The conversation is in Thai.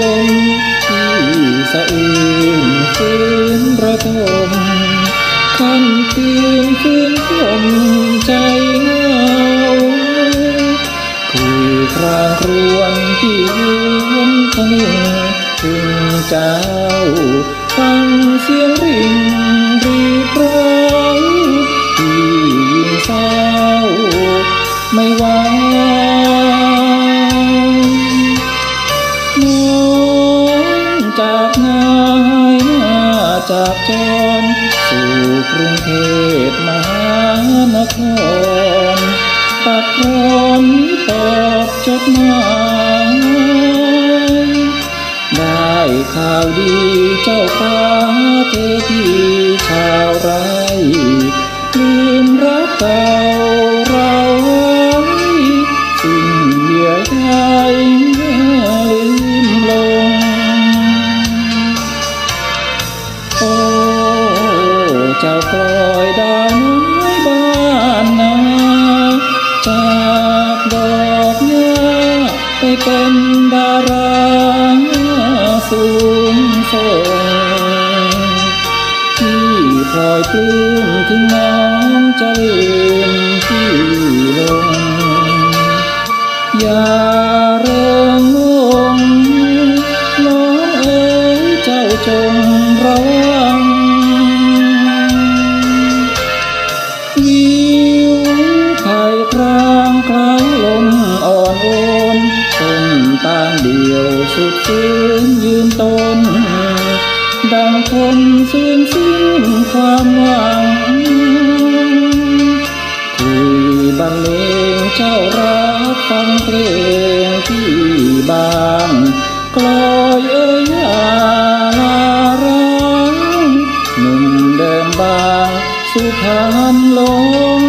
ลมที่สะอื้นฟื้นระทมค่ำคืนฟื้นลมใจเหงาคุยครางครวนที่ยืนทะนึงถึงเจ้าฟังเสียงริ่ง จากจรสู่กรุงเทพมหานครตัดรอนตอบจดหมายได้ข่าวดีเจ้าฟ้าเทพีชาวไร่ลืมรักเก่า โอ้เจ้ากลอยดาน้อยบ้านนาจากดอกหญ้าไปเป็นดาราสูงส่งที่พลอยปลื้มถึงน้องจะลืมที่ลงอย่าเริงงงน้องเอ๋ยเจ้าจงระวัง เดียวสุดฟื้นยืนต้น ดังคนสูญสิ้นความหวังคุยบรรเลงเจ้ารักฟังเพลงที่บานกลอยเอ่ยอาลาร้างหนุ่มเดิมบางสุพรรณลง